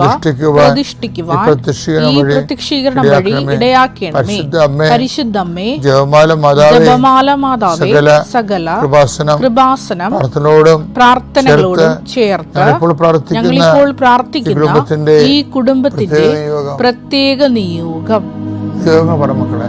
പ്രതിഷ്ഠിക്കുവാൻ പ്രതിഷ്ഠിക്കുവാൻ ഈ പ്രത്യക്ഷീകരണം ഈ വഴി പ്രത്യക്ഷീകരണം വഴി ഇടയാക്കണമേ. ഇടയാക്കണമേ. പരിശുദ്ധ അമ്മേ പരിശുദ്ധമ്മേ ജപമാല മാതാവേ ജപമാല മാതാവേ സകല സകല കൃപാസനം കൃപാസനം പ്രാർത്ഥനയോടും പ്രാർത്ഥനകളോടും ചേർത്ത് ഞങ്ങളിപ്പോൾ പ്രാർത്ഥിക്കുന്ന ഈ കുടുംബത്തിന്റെ പ്രത്യേക നിയോഗം. നിയോഗം. പടമക്കളെ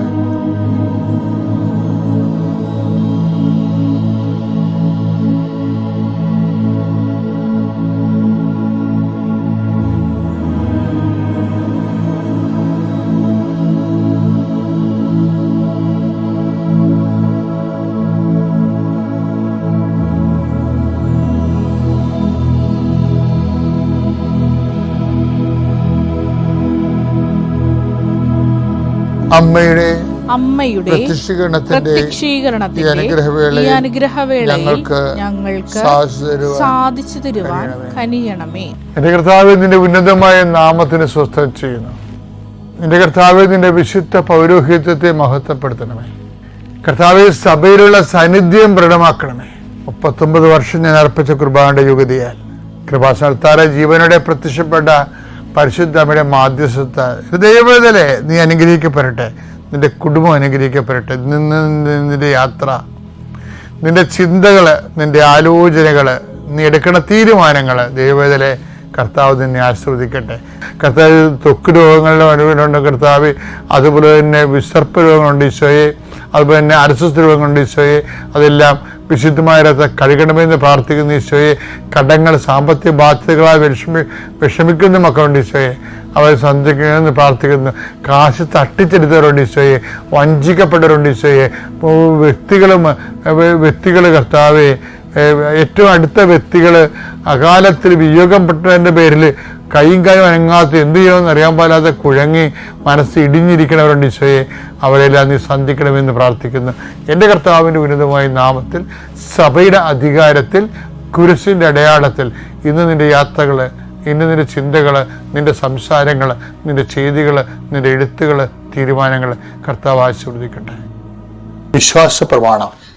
അമ്മയുടെ അമ്മയുടെ പ്രത്യക്ഷീകരണത്തിന്റെ പ്രത്യക്ഷീകരണത്തിന്റെ അനുഗ്രഹവേളയിൽ അനുഗ്രഹവേളയിൽ ഞങ്ങൾക്ക് ഞങ്ങൾക്ക് സാധിച്ചു തരുവാൻ കനിയണമേ. എന്റെ കർത്താവ് നിന്റെ ഉന്നതമായ നാമത്തിന് സ്വസ്ഥം ചെയ്യുന്നു. നിന്റെ കർത്താവ് നിന്റെ വിശുദ്ധ പൗരോഹിത്യത്തെ മഹത്വപ്പെടുത്തണമേ. കർത്താവ് സഭയിലുള്ള സാന്നിധ്യം ദൃഢമാക്കണമേ. മുപ്പത്തൊമ്പത് വർഷം ഞാൻ അർപ്പിച്ച കുർബാനയുടെ യുഗതിയാൽ താര ജീവനോടെ പ്രത്യക്ഷപ്പെട്ട പരിശുദ്ധമ്മയുടെ മാധ്യസ്ഥ ഹൃദയവേദലെ നീ അനുഗ്രഹിക്കപ്പെടട്ടെ. നിന്റെ കുടുംബം അനുഗ്രഹിക്കപ്പെടട്ടെ. നിന്ന് നിന്റെ യാത്ര. നിന്റെ ചിന്തകൾ നിന്റെ ആലോചനകൾ നീ എടുക്കുന്ന തീരുമാനങ്ങൾ ദൈവവേദലെ കർത്താവ് നിന്നെ ആസ്വദിക്കട്ടെ കർത്താവ് തൊക്ക് രോഗങ്ങളുടെ അനുഭവമുണ്ട് കർത്താവ്. അതുപോലെ തന്നെ വിസർപ്പ രോഗങ്ങളുണ്ട് ഈശോയെ. അതുപോലെ തന്നെ അരസ്വസ്ഥ രോഗങ്ങളുണ്ട് ഈശോയെ. അതെല്ലാം വിശുദ്ധമായ രഥം കഴുകണമെന്ന് പ്രാർത്ഥിക്കുന്ന ഈശോയെ കടങ്ങൾ സാമ്പത്തിക ബാധ്യതകളായി വിഷമി വിഷമിക്കുന്ന മക്കളുണ്ട് ഈശോയെ. അവർ സന്ധിക്കണമെന്ന് പ്രാർത്ഥിക്കുന്നു. കാശ് തട്ടിച്ചെടുത്തവരുണ്ട് ഈശോയെ. വഞ്ചിക്കപ്പെട്ടവരുണ്ട് ഈശോയെ. വ്യക്തികളും വ്യക്തികൾ കർത്താവെ ഏറ്റവും അടുത്ത വ്യക്തികൾ അകാലത്തിൽ വിയോഗപ്പെട്ടതിന്റെ പേരിൽ കൈയും കാലും അനങ്ങാത്ത എന്ത് ചെയ്യണമെന്ന് അറിയാൻ പാലാതെ കുഴങ്ങി മനസ്സ് ഇടിഞ്ഞിരിക്കണവരുണ്ട് ഈശോയെ അവരെല്ലാം നീ സന്ധിക്കണമെന്ന് പ്രാർത്ഥിക്കുന്നു. എന്റെ കർത്താവിന്റെ ഉന്നതമായ നാമത്തിൽ സഭയുടെ അധികാരത്തിൽ കുരിശിന്റെ അടയാളത്തിൽ ഇന്ന് നിന്റെ യാത്രകൾ ഇന്ന് നിന്റെ ചിന്തകൾ നിന്റെ സംസാരങ്ങൾ നിന്റെ ചെയ്തികൾ നിന്റെ എഴുത്തുകൾ തീരുമാനങ്ങൾ കർത്താവ് ആശീർവദിക്കട്ടെ. വിശ്വാസ പ്രമാണം.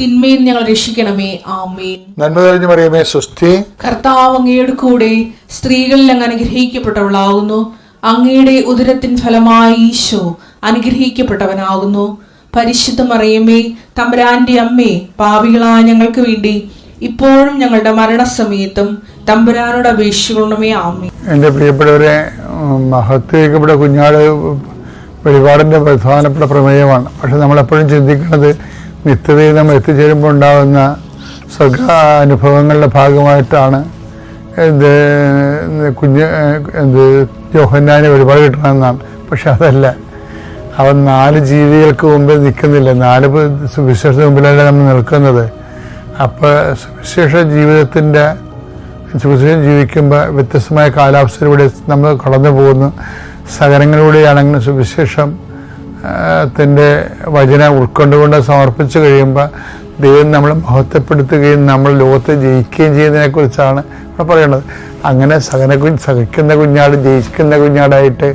തിന്മയിൽ ഞങ്ങൾ രക്ഷിക്കണമേ. ആമേൻ. നന്മ കഴിഞ്ഞു പറയുമേ സുസ്ഥി കർത്താവ് അങ്ങയുടെ കൂടെ സ്ത്രീകളിൽ അങ്ങ് അനുഗ്രഹിക്കപ്പെട്ടവളാകുന്നു. അങ്ങയുടെ ഉദരത്തിൻ ഫലമായി ഈശോ അനുഗ്രഹിക്കപ്പെട്ടവനാകുന്നു. പരിശുദ്ധ മറിയമ്മേ തമ്പുരാന്റെ അമ്മേ പാവികളായ ഞങ്ങൾക്ക് വേണ്ടി ഇപ്പോഴും ഞങ്ങളുടെ മരണസമയത്തും തമ്പുരാനോട് അപേക്ഷിക്കണമേ. ആമേ എന്റെ പ്രിയപ്പെട്ടവരെ ഉം, മഹത്വീകരിക്കപ്പെട്ട കുഞ്ഞാട് വെളിപാടിന്റെ പ്രധാനപ്പെട്ട പ്രമേയമാണ്. പക്ഷെ നമ്മളെപ്പോഴും ചിന്തിക്കുന്നത് നിത്യതയിൽ നമ്മൾ എത്തിച്ചേരുമ്പോൾ ഉണ്ടാകുന്ന സ്വർഗ അനുഭവങ്ങളുടെ ഭാഗമായിട്ടാണ് എന്ത് കുഞ്ഞ് എന്ത് ജോഹന്നാനെ ഒരുപാട് കിട്ടണമെന്നാണ്. പക്ഷെ അതല്ല. അവൻ നാല് ജീവികൾക്ക് മുമ്പിൽ നിൽക്കുന്നില്ല. നാല് സുവിശേഷത്തിന് മുമ്പിലല്ല നമ്മൾ നിൽക്കുന്നത്. അപ്പോൾ സുവിശേഷ ജീവിതത്തിന്റെ സുവിശേഷം ജീവിക്കുമ്പോൾ വ്യത്യസ്തമായ കാലാവസ്ഥയിലൂടെ നമ്മൾ കടന്നു പോകുന്നു സഹനങ്ങളിലൂടെയാണ് സുവിശേഷം ത്തിന്റെ വചന ഉൾക്കൊണ്ടുകൊണ്ട് സമർപ്പിച്ചു കഴിയുമ്പോൾ ദൈവം നമ്മളെ മഹത്വപ്പെടുത്തുകയും നമ്മൾ ലോകത്തെ ജയിക്കുകയും ചെയ്യുന്നതിനെക്കുറിച്ചാണ് ഇവിടെ പറയുന്നത് അങ്ങനെ സഹന സഹിക്കുന്ന കുഞ്ഞാട് ജയിക്കുന്ന കുഞ്ഞാടായിട്ട്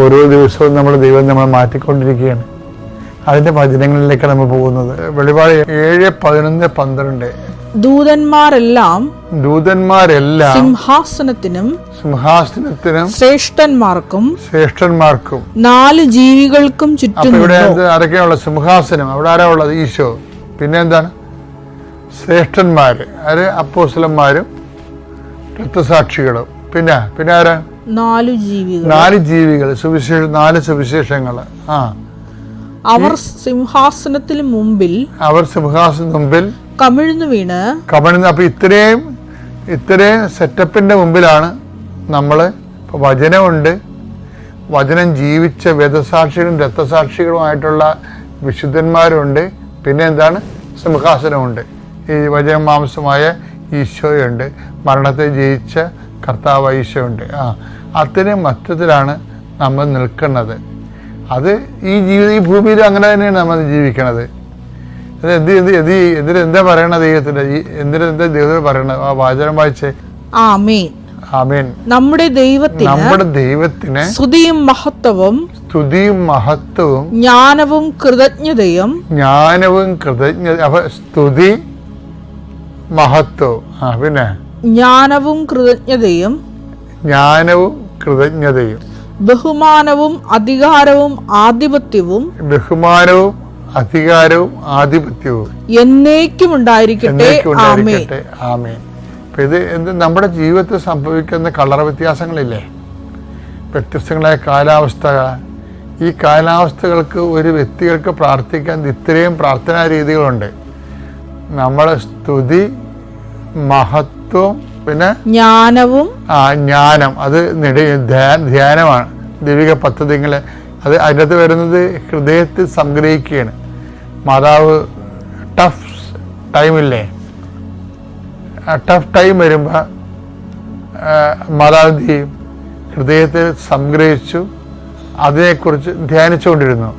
ഓരോ ദിവസവും നമ്മൾ ദൈവം നമ്മളെ മാറ്റിക്കൊണ്ടിരിക്കുകയാണ്. അതിന്റെ വചനങ്ങളിലേക്കാണ് നമ്മൾ പോകുന്നത്. വെളിപാട് ഏഴ് പതിനൊന്ന് പന്ത്രണ്ട്. ദൂതന്മാരെല്ലാം ദൂതന്മാരെല്ലാം സിംഹാസനത്തിനും സിംഹാസനത്തിനും ശ്രേഷ്ഠന്മാർക്കും ശ്രേഷ്ഠന്മാർക്കും നാല് ജീവികൾക്കും ചുറ്റും ഇവിടെ ആരൊക്കെയാണുള്ളത്? സിംഹാസനം. അവിടെ ആരാ ഉള്ളത്? ഈശോ. പിന്നെ എന്താണ്? ശ്രേഷ്ഠന്മാര്. ആര്? അപ്പോസ്ലന്മാരും രക്തസാക്ഷികളും. പിന്നെ പിന്നെ ആരാ? നാല് ജീവികൾ. നാല് ജീവികൾ. സുവിശേഷ നാല് സുവിശേഷങ്ങൾ ആ. അവർ സിംഹാസനത്തിന് മുമ്പിൽ അവർ സിംഹാസന മുമ്പിൽ കമിഴ്ന്നു വീണ്. കമിഴ്ന്ന്. അപ്പൊ ഇത്രയും ഇത്രയും സെറ്റപ്പിന്റെ മുമ്പിലാണ് നമ്മൾ വചനമുണ്ട്. വചനം ജീവിച്ച വേദസാക്ഷികളും രക്തസാക്ഷികളുമായിട്ടുള്ള വിശുദ്ധന്മാരുണ്ട്. പിന്നെ എന്താണ്? സിംഹാസനമുണ്ട്. ഈ വചന മാംസമായ ഈശോയുണ്ട്. മരണത്തെ ജയിച്ച കർത്താവ് ഈശോയുണ്ട്. ആ അത്തരം മറ്റത്തിലാണ് നമ്മൾ നിൽക്കുന്നത്. അത് ഈ ജീവിത ഈ ഭൂമിയിൽ അങ്ങനെ തന്നെയാണ് നമ്മൾ ജീവിക്കണത്. അത് എന്ത് എന്ത് എന്ത് എന്തിനെന്താ പറയണ ദൈവത്തിന്റെ എന്തിനെന്താ ദൈവത്തിന് പറയണത്? ആ വാചനം വായിച്ചേ. ആമേൻ. ആമേൻ. നമ്മുടെ ദൈവത്തിന് നമ്മുടെ ദൈവത്തിന് സ്തുതിയും മഹത്വവും സ്തുതിയും മഹത്വവും ജ്ഞാനവും കൃതജ്ഞതയും ജ്ഞാനവും കൃതജ്ഞ അപ്പൊ സ്തുതി മഹത്വവും. ആ പിന്നെ ജ്ഞാനവും കൃതജ്ഞതയും ജ്ഞാനവും കൃതജ്ഞതയും. ബഹുമാനവും അധികാരവും ആധിപത്യവും ബഹുമാനവും അധികാരവും ആധിപത്യവും എന്നേക്കും ഉണ്ടായിരിക്കട്ടെ. ആമേ ആമേൻ. അപ്പൊ ഇത് എന്ത് നമ്മുടെ ജീവിതത്തിൽ സംഭവിക്കുന്ന കളർ വ്യത്യാസങ്ങളില്ലേ? വ്യത്യസ്തങ്ങളായ കാലാവസ്ഥ. ഈ കാലാവസ്ഥകൾക്ക് ഒരു വ്യക്തികൾക്ക് പ്രാർത്ഥിക്കാൻ ഇത്രയും പ്രാർത്ഥനാ രീതികളുണ്ട് നമ്മളെ സ്തുതി മഹത്വം പിന്നെ? ജ്ഞാനവും ആ ജ്ഞാനം. അത് ധ്യാനമാണ്. ദൈവിക പദ്ധതികൾ അത് അതിനകത്ത് വരുന്നത് ഹൃദയത്തിൽ സംഗ്രഹിക്കുകയാണ്. മാതാവ് ടഫ് ടൈമില്ലേ? ടഫ് ടൈം വരുമ്പോൾ മാതാവ് ചെയ്യും? ഹൃദയത്തിൽ സംഗ്രഹിച്ചു അതിനെക്കുറിച്ച് ധ്യാനിച്ചുകൊണ്ടിരുന്നു.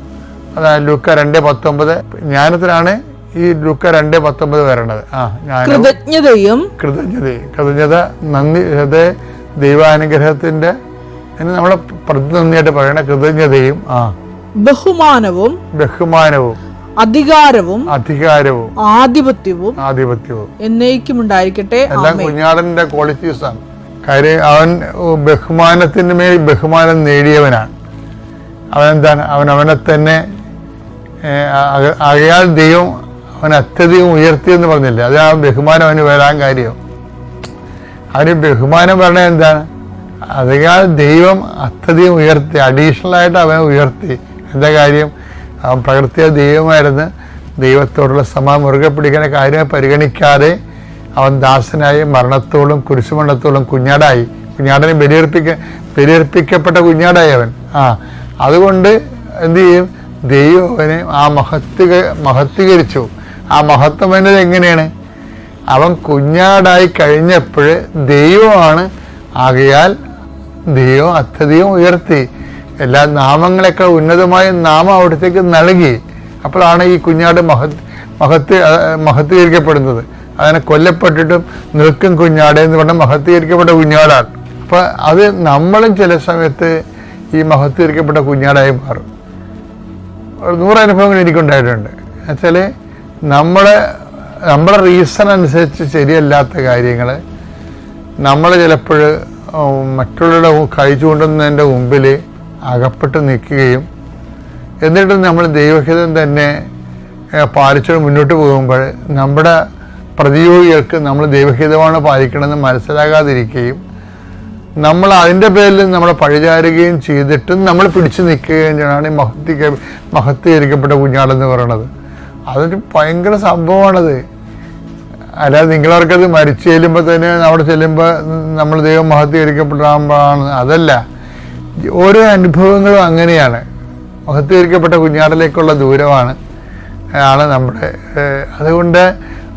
അതാണ് ലൂക്ക രണ്ട് പത്തൊമ്പത്. ജ്ഞാനത്തിനാണ് ഈ ലുക്ക രണ്ട് പത്തൊമ്പത് വരേണ്ടത് ആ ജ്ഞാനവും കൃതജ്ഞതയും കൃതജ്ഞത കൃതജ്ഞത നന്ദി ഹൃദയ ദൈവാനുഗ്രഹത്തിന്റെ നമ്മളെ പ്രതിനിധിയായിട്ട് പറയണ കൃതജ്ഞതയും ആ ബഹുമാനവും ബഹുമാനവും അധികാരവും അധികാരവും ആധിപത്യവും ആധിപത്യവും. എന്നേക്കും ഉണ്ടായിരിക്കട്ടെ എല്ലാം കുഞ്ഞാടന്റെ ക്വാളിറ്റീസ് ആണ് കാര്യം അവൻ ബഹുമാനത്തിന് മേൽ ബഹുമാനം നേടിയവനാണ്. അവൻ എന്താണ് അവൻ അവനെ തന്നെ അകയാൽ ആകയാൽ ദൈവം അവൻ അത്യധികം ഉയർത്തിയെന്ന് പറഞ്ഞില്ലേ? അത് ആ ബഹുമാനം അവന് വരാൻ കാര്യം. അവന് ബഹുമാനം പറഞ്ഞ എന്താണ്? അതിനാൽ ദൈവം അത്യധികം ഉയർത്തി അഡീഷണൽ ആയിട്ട് അവനെ ഉയർത്തി. എന്താ കാര്യം? അവൻ പ്രകൃതിയ ദൈവമായിരുന്നു. ദൈവത്തോടുള്ള സമാ മുറുകെ പിടിക്കുന്ന കാര്യം പരിഗണിക്കാതെ അവൻ ദാസനായി മരണത്തോളം കുരിശുമരണത്തോളം കുഞ്ഞാടായി. കുഞ്ഞാടനെ ബലിയർപ്പിക്ക ബലിയർപ്പിക്കപ്പെട്ട കുഞ്ഞാടായി അവൻ. ആ അതുകൊണ്ട് എന്ത് ചെയ്യും? ദൈവം അവനെ ആ മഹത്വ മഹത്വീകരിച്ചു. ആ മഹത്വം എന്നത് എങ്ങനെയാണ്? അവൻ കുഞ്ഞാടായി കഴിഞ്ഞപ്പോൾ ദൈവമാണ്. ആകയാൽ ദൈവം അത്യധികം ഉയർത്തി. എല്ലാ നാമങ്ങളൊക്കെ ഉന്നതമായ നാമം അവിടത്തേക്ക് നൽകി. അപ്പോഴാണ് ഈ കുഞ്ഞാട് മഹത് മഹത്വ മഹത്വീകരിക്കപ്പെടുന്നത്. അതിനെ കൊല്ലപ്പെട്ടിട്ടും നിൽക്കും കുഞ്ഞാട് എന്ന് പറഞ്ഞാൽ മഹത്വീകരിക്കപ്പെട്ട കുഞ്ഞാടാണ്. അപ്പം അത് നമ്മളും ചില സമയത്ത് ഈ മഹത്വീകരിക്കപ്പെട്ട കുഞ്ഞാടായി മാറും. നൂറ് അനുഭവങ്ങൾ എനിക്കുണ്ടായിട്ടുണ്ട്. എന്നുവെച്ചാൽ നമ്മളെ നമ്മുടെ റീസൺ അനുസരിച്ച് ശരിയല്ലാത്ത കാര്യങ്ങൾ നമ്മൾ ചിലപ്പോൾ മറ്റുള്ളവരുടെ കഴിച്ചു കൊണ്ടുവന്നതിന്റെ മുമ്പിൽ അകപ്പെട്ട് നിൽക്കുകയും എന്നിട്ടും നമ്മൾ ദൈവഹിതം തന്നെ പാലിച്ചുകൊണ്ട് മുന്നോട്ട് പോകുമ്പോൾ നമ്മുടെ പ്രതിയോഗികൾക്ക് നമ്മൾ ദൈവഹിതമാണ് പാലിക്കണമെന്ന് മനസ്സിലാകാതിരിക്കുകയും നമ്മൾ അതിന്റെ പേരിൽ നമ്മളെ പഴിചാരുകയും ചെയ്തിട്ടും നമ്മൾ പിടിച്ചു നിൽക്കുകയും ചെയ്യണമാണ് ഈ മഹത്വീക മഹത്വീകരിക്കപ്പെട്ട കുഞ്ഞാടെന്ന് പറയണത് അതൊരു ഭയങ്കര സംഭവമാണത്. അല്ലാതെ നിങ്ങളവർക്കത് മരിച്ചു ചെല്ലുമ്പോൾ തന്നെ അവിടെ ചെല്ലുമ്പോൾ നമ്മൾ ദൈവം മഹത്വീകരിക്കപ്പെടാമ്പോഴാണ് അതല്ല. ഓരോ അനുഭവങ്ങളും അങ്ങനെയാണ്. മഹത്വീകരിക്കപ്പെട്ട കുഞ്ഞാടിലേക്കുള്ള ദൂരമാണ് ആണ് നമ്മുടെ അതുകൊണ്ട്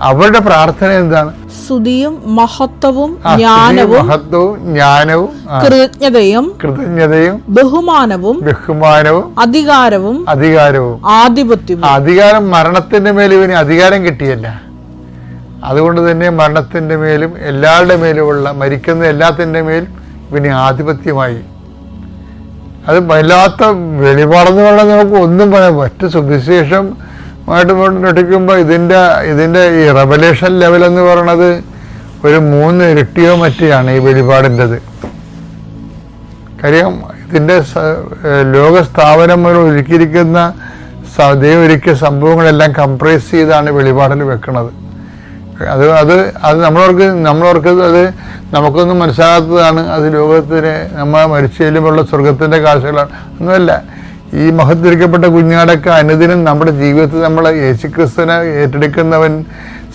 അവരുടെ പ്രാർത്ഥന എന്താണ്? സ്തുതിയും മഹത്വവും ജ്ഞാനവും മഹത്വവും ജ്ഞാനവും കൃതജ്ഞതയും കൃതജ്ഞതയും ബഹുമാനവും ബഹുമാനവും അധികാരവും അധികാരവും. ആധിപത്യവും. അധികാരം മരണത്തിന്റെ മേൽ ഇവന് അധികാരം കിട്ടിയല്ല. അതുകൊണ്ട് തന്നെ മരണത്തിന്റെ മേലും എല്ലാവരുടെ മേലുമുള്ള മരിക്കുന്ന എല്ലാത്തിന്റെ മേലും ഇവന് ആധിപത്യമായി. അത് വല്ലാത്ത വെളിപാടെന്ന് പറഞ്ഞാൽ നമുക്ക് ഒന്നും പറയാം ഒറ്റ സുവിശേഷം ആയിട്ട് നടിക്കുമ്പോൾ ഇതിന്റെ ഇതിന്റെ ഈ റെവലേഷൻ ലെവൽ എന്ന് പറയണത് ഒരു മൂന്ന് ഇരട്ടിയോ മറ്റിയാണ് ഈ വെളിപാടിന്റെത്. കാര്യം ഇതിന്റെ ലോക സ്ഥാപനം മുതൽ ഒരുക്കിയിരിക്കുന്ന സദ്യ ഒരുക്കിയ സംഭവങ്ങളെല്ലാം കംപ്രൈസ് ചെയ്താണ് വെളിപാടിൽ വെക്കുന്നത് അത് അത് അത് നമ്മളവർക്ക് നമ്മളവർക്ക് അത് നമുക്കൊന്നും മനസ്സിലാകാത്തതാണ്. അത് ലോകത്തിന് നമ്മൾ മരിച്ചു ചെല്ലുമ്പോഴുള്ള സ്വർഗത്തിന്റെ കാഴ്ചകളാണ്. ഒന്നുമല്ല ഈ മഹത്വരിക്കപ്പെട്ട കുഞ്ഞാടൊക്കെ അനുദിനം നമ്മുടെ ജീവിതത്തിൽ നമ്മൾ യേശുക്രിസ്തുവിനെ ഏറ്റെടുക്കുന്നവൻ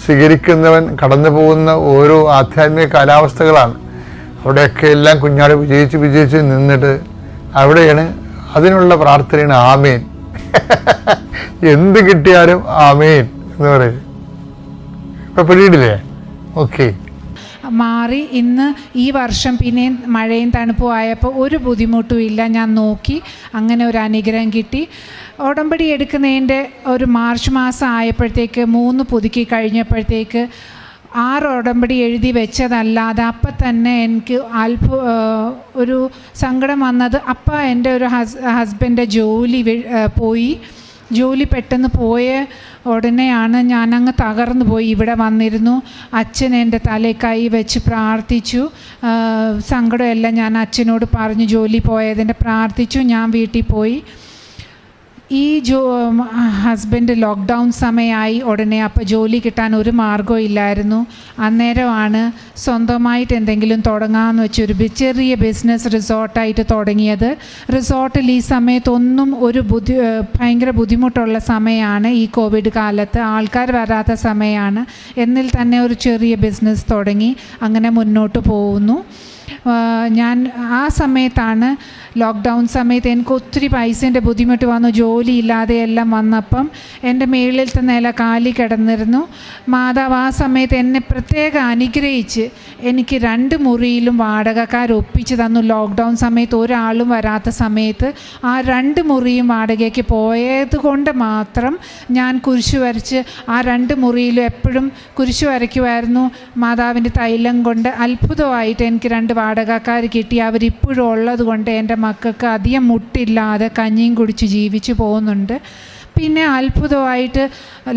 സ്വീകരിക്കുന്നവൻ കടന്നു പോകുന്ന ഓരോ ആധ്യാത്മിക കാലാവസ്ഥകളാണ്. അവിടെയൊക്കെ എല്ലാം കുഞ്ഞാട് വിജയിച്ച് വിജയിച്ച് നിന്നിട്ട് അവിടെയാണ് അതിനുള്ള പ്രാർത്ഥനയാണ് ആമേൻ. എന്ത് കിട്ടിയാലും ആമേൻ എന്ന് പറയും ഇപ്പൊ പിടിയിടില്ലേ ഓക്കെ. മാറി ഇന്ന് ഈ വർഷം പിന്നെയും മഴയും തണുപ്പും ആയപ്പോൾ ഒരു ബുദ്ധിമുട്ടും ഇല്ല. ഞാൻ നോക്കി അങ്ങനെ ഒരു അനുഗ്രഹം കിട്ടി. ഉടമ്പടി എടുക്കുന്നതിന്റെ ഒരു മാർച്ച് മാസം ആയപ്പോഴത്തേക്ക് മൂന്ന് പുതുക്കി കഴിഞ്ഞപ്പോഴത്തേക്ക് ആറ് ഉടമ്പടി എഴുതി വെച്ചതല്ലാതെ അപ്പം തന്നെ എനിക്ക് അത്ഭു ഒരു സങ്കടം വന്നത് അപ്പം എന്റെ ഒരു ഹസ് ഹസ്ബന്റെ ജോലി പോയി. ജോലി പെട്ടെന്ന് പോയ ഉടനെയാണ് ഞാനങ്ങ് തകർന്നു പോയി. ഇവിടെ വന്നിരുന്നു. അച്ഛൻ എന്റെ തലയിൽ കൈ വെച്ച് പ്രാർത്ഥിച്ചു. സങ്കടമെല്ലാം ഞാൻ അച്ഛനോട് പറഞ്ഞു. ജോലി പോയതിന്റെ പ്രാർത്ഥിച്ചു. ഞാൻ വീട്ടിൽ പോയി. ഈ ജോ ഹസ്ബൻഡ് ലോക്ക്ഡൗൺ സമയമായി ഉടനെ അപ്പോൾ ജോലി കിട്ടാൻ ഒരു മാർഗവും ഇല്ലായിരുന്നു. അന്നേരമാണ് സ്വന്തമായിട്ട് എന്തെങ്കിലും തുടങ്ങാമെന്ന് വെച്ച് ഒരു ചെറിയ ബിസിനസ് റിസോർട്ടായിട്ട് തുടങ്ങിയത്. റിസോർട്ടിൽ ഈ സമയത്തൊന്നും ഒരു ബുദ്ധി ഭയങ്കര ബുദ്ധിമുട്ടുള്ള സമയമാണ് ഈ കോവിഡ് കാലത്ത്. ആൾക്കാർ വരാത്ത സമയമാണ്. എന്നിൽ തന്നെ ഒരു ചെറിയ ബിസിനസ് തുടങ്ങി. അങ്ങനെ മുന്നോട്ട് പോകുന്നു. ഞാൻ ആ സമയത്താണ് ലോക്ക്ഡൗൺ സമയത്ത് എനിക്ക് ഒത്തിരി പൈസേന്റെ ബുദ്ധിമുട്ട് വന്നു ജോലി ഇല്ലാതെ എല്ലാം വന്നപ്പം എന്റെ മേളിലത്തെ നില കാലി കിടന്നിരുന്നു. മാതാവ് ആ സമയത്ത് എന്നെ പ്രത്യേകം അനുഗ്രഹിച്ച് എനിക്ക് രണ്ട് മുറിയിലും വാടകക്കാർ ഒപ്പിച്ച് തന്നു. ലോക്ക്ഡൗൺ സമയത്ത് ഒരാളും വരാത്ത സമയത്ത് ആ രണ്ട് മുറിയും വാടകയ്ക്ക് പോയത് കൊണ്ട് മാത്രം ഞാൻ കുരിശു വരച്ച് ആ രണ്ട് മുറിയിലും എപ്പോഴും കുരിശു വരയ്ക്കുമായിരുന്നു. മാതാവിന്റെ തൈലം കൊണ്ട് അത്ഭുതമായിട്ട് എനിക്ക് രണ്ട് വാടകക്കാർ കിട്ടി അവരിപ്പോഴും ഉള്ളത് കൊണ്ട് എന്റെ മക്കൾക്ക് അധികം മുട്ടില്ലാതെ കഞ്ഞിയും കുടിച്ച് ജീവിച്ചു പോകുന്നുണ്ട്. പിന്നെ അത്ഭുതമായിട്ട്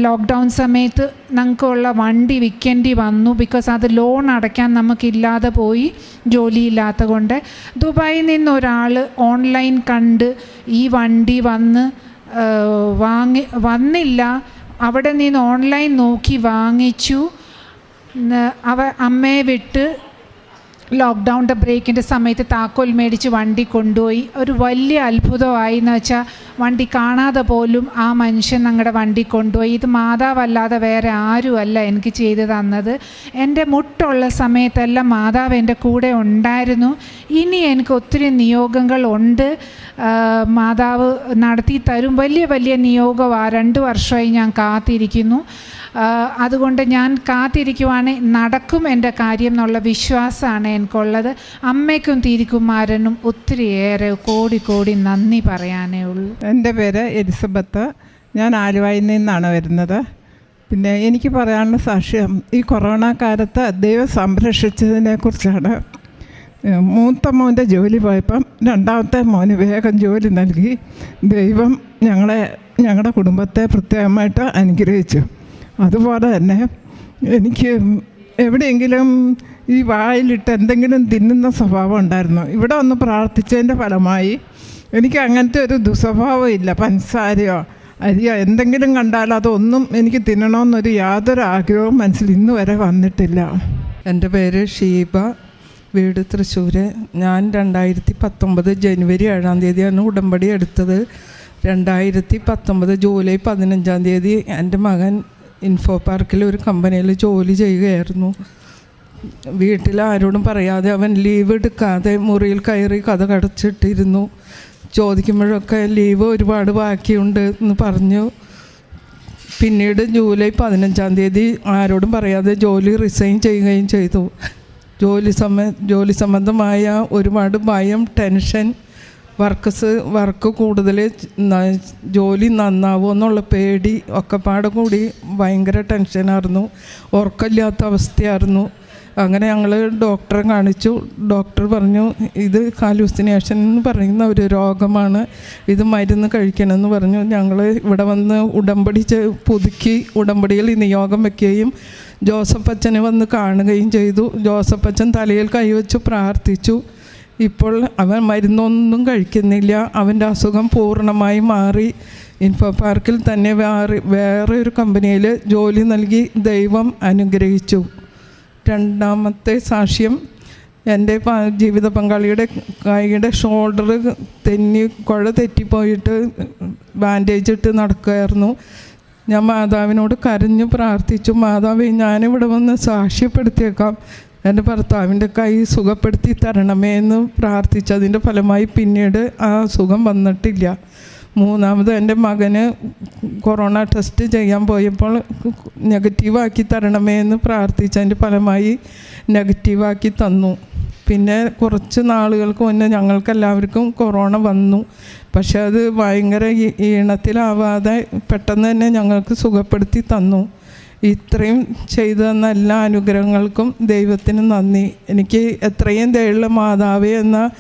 ലോക്ക്ഡൗൺ സമയത്ത് ഞങ്ങൾക്കുള്ള വണ്ടി വിൽക്കേണ്ടി വന്നു. ബിക്കോസ് അത് ലോൺ അടയ്ക്കാൻ നമുക്കില്ലാതെ പോയി. ജോലിയില്ലാത്ത കൊണ്ട് ദുബായിൽ നിന്നൊരാൾ ഓൺലൈൻ കണ്ട് ഈ വണ്ടി വന്ന് വാങ്ങി വന്നില്ല. അവിടെ നിന്ന് ഓൺലൈൻ നോക്കി വാങ്ങിച്ചു. അവ അമ്മയെ വിട്ട് ലോക്ക്ഡൗണിന്റെ ബ്രേക്കിന്റെ സമയത്ത് താക്കോൽ മേടിച്ച് വണ്ടി കൊണ്ടുപോയി. ഒരു വലിയ അത്ഭുതമായി എന്ന് വെച്ചാൽ വണ്ടി കാണാതെ പോലും ആ മനുഷ്യൻ ഞങ്ങളുടെ വണ്ടി കൊണ്ടുപോയി. ഇത് മാതാവല്ലാതെ വേറെ ആരുമല്ല എനിക്ക് ചെയ്തു തന്നത്. എന്റെ മുട്ടുള്ള സമയത്തെല്ലാം മാതാവ് എന്റെ കൂടെ ഉണ്ടായിരുന്നു. ഇനി എനിക്ക് ഒത്തിരി നിയോഗങ്ങൾ ഉണ്ട്. മാതാവ് നടത്തി തരും. വലിയ വലിയ നിയോഗമാണ് രണ്ട് വർഷമായി ഞാൻ കാത്തിരിക്കുന്നു. അതുകൊണ്ട് ഞാൻ കാത്തിരിക്കുവാണ് നടക്കും എന്റെ കാര്യം എന്നുള്ള വിശ്വാസമാണ് എനിക്കുള്ളത്. അമ്മയ്ക്കും തിരിക്കുമാരനും ഒത്തിരിയേറെ കോടി കോടി നന്ദി പറയാനേ ഉള്ളൂ. എന്റെ പേര് എലിസബത്ത്. ഞാൻ ആലുവായിൽ നിന്നാണ് വരുന്നത്. പിന്നെ എനിക്ക് പറയാനുള്ള സാക്ഷ്യം ഈ കൊറോണ കാലത്ത് ദൈവം സംരക്ഷിച്ചതിനെ കുറിച്ചാണ്. മൂത്ത മോന്റെ ജോലി പോയപ്പം രണ്ടാമത്തെ മോന് വേഗം ജോലി നൽകി. ദൈവം ഞങ്ങളെ ഞങ്ങളുടെ കുടുംബത്തെ പ്രത്യേകമായിട്ട് അനുഗ്രഹിച്ചു. അതുപോലെ തന്നെ എനിക്ക് എവിടെയെങ്കിലും ഈ വായിലിട്ട് എന്തെങ്കിലും തിന്നുന്ന സ്വഭാവം ഉണ്ടായിരുന്നു? ഇവിടെ ഒന്ന് പ്രാർത്ഥിച്ചതിന്റെ ഫലമായി എനിക്ക് അങ്ങനത്തെ ഒരു ദുസ്വഭാവം ഇല്ല. പഞ്ചസാരയോ അരിയോ എന്തെങ്കിലും കണ്ടാൽ അതൊന്നും എനിക്ക് തിന്നണമെന്നൊരു യാതൊരു ആഗ്രഹവും മനസ്സിൽ ഇന്ന് വരെ വന്നിട്ടില്ല. എന്റെ പേര് ഷീബ വീട് തൃശ്ശൂർ ഞാൻ രണ്ടായിരത്തി പത്തൊമ്പത് ജനുവരി ഏഴാം തീയതിയാണ് ഉടമ്പടി എടുത്തത്. രണ്ടായിരത്തി പത്തൊമ്പത് ജൂലൈ പതിനഞ്ചാം തീയതി എന്റെ മകൻ ഇൻഫോ പാർക്കിൽ ഒരു കമ്പനിയിൽ ജോലി ചെയ്യുകയായിരുന്നു. വീട്ടിൽ ആരോടും പറയാതെ അവൻ ലീവ് എടുക്കാതെ മുറിയിൽ കയറി കഥ കടച്ചിട്ടിരുന്നു. ചോദിക്കുമ്പോഴൊക്കെ ലീവ് ഒരുപാട് ബാക്കിയുണ്ട് എന്ന് പറഞ്ഞു. പിന്നീട് ജൂലൈ പതിനഞ്ചാം തീയതി ആരോടും പറയാതെ ജോലി റിസൈൻ ചെയ്യുകയും ചെയ്തു. ജോലി സമ ജോലി സംബന്ധമായ ഒരുപാട് ഭയം ടെൻഷൻ വർക്കസ് വർക്ക് കൂടുതൽ ജോലി നന്നാവുമോ എന്നുള്ള പേടി ഒക്കെ പാടും കൂടി ഭയങ്കര ടെൻഷനായിരുന്നു ഉറക്കമില്ലാത്ത അവസ്ഥയായിരുന്നു. അങ്ങനെ ഞങ്ങൾ ഡോക്ടറെ കാണിച്ചു. ഡോക്ടർ പറഞ്ഞു ഇത് ഹാലൂസിനേഷൻ എന്ന് പറയുന്ന ഒരു രോഗമാണ്. ഇത് മരുന്ന് കഴിക്കണമെന്ന് പറഞ്ഞു. ഞങ്ങൾ ഇവിടെ വന്ന് ഉടമ്പടി പുതുക്കി ഉടമ്പടിയിൽ നിയോഗം വെക്കുകയും ജോസഫ് അച്ഛനെ വന്ന് കാണുകയും ചെയ്തു. ജോസഫ് അച്ഛൻ തലയിൽ കൈവച്ച് പ്രാർത്ഥിച്ചു. ഇപ്പോൾ അവൻ മരുന്നൊന്നും കഴിക്കുന്നില്ല. അവന്റെ അസുഖം പൂർണമായി മാറി. ഇൻഫോ പാർക്കിൽ തന്നെ വേറെ വേറെ ഒരു കമ്പനിയിൽ ജോലി നൽകി ദൈവം അനുഗ്രഹിച്ചു. രണ്ടാമത്തെ സാക്ഷ്യം എന്റെ ജീവിത പങ്കാളിയുടെ കൈയുടെ ഷോൾഡർ തെന്നി കുഴ തെറ്റിപ്പോയിട്ട് ബാൻഡേജ് ഇട്ട് നടക്കുമായിരുന്നു ഞാൻ മാതാവിനോട് കരഞ്ഞു പ്രാർത്ഥിച്ചു മാതാവേ ഞാനിവിടെ വന്ന് സാക്ഷ്യപ്പെടുത്തിയേക്കാം. എന്റെ ഭർത്താവിന്റെ കൈ സുഖപ്പെടുത്തി തരണമേ എന്ന് പ്രാർത്ഥിച്ചതിന്റെ ഫലമായി പിന്നീട് ആ സുഖം വന്നിട്ടില്ല. മൂന്നാമത് എന്റെ മകന് കൊറോണ ടെസ്റ്റ് ചെയ്യാൻ പോയപ്പോൾ നെഗറ്റീവാക്കി തരണമേ എന്ന് പ്രാർത്ഥിച്ചതിന്റെ ഫലമായി നെഗറ്റീവാക്കി തന്നു. പിന്നെ കുറച്ച് നാളുകൾക്ക് മുന്നേ ഞങ്ങൾക്കെല്ലാവർക്കും കൊറോണ വന്നു. പക്ഷെ അത് ഭയങ്കര ഈണത്തിലാവാതെ പെട്ടെന്ന് തന്നെ ഞങ്ങൾക്ക് സുഖപ്പെടുത്തി തന്നു. ഇത്രയും ചെയ്തു തന്ന എല്ലാ അനുഗ്രഹങ്ങൾക്കും ദൈവത്തിന് നന്ദി. എനിക്ക് എത്രയും ദയുള്ള മാതാവേ എന്ന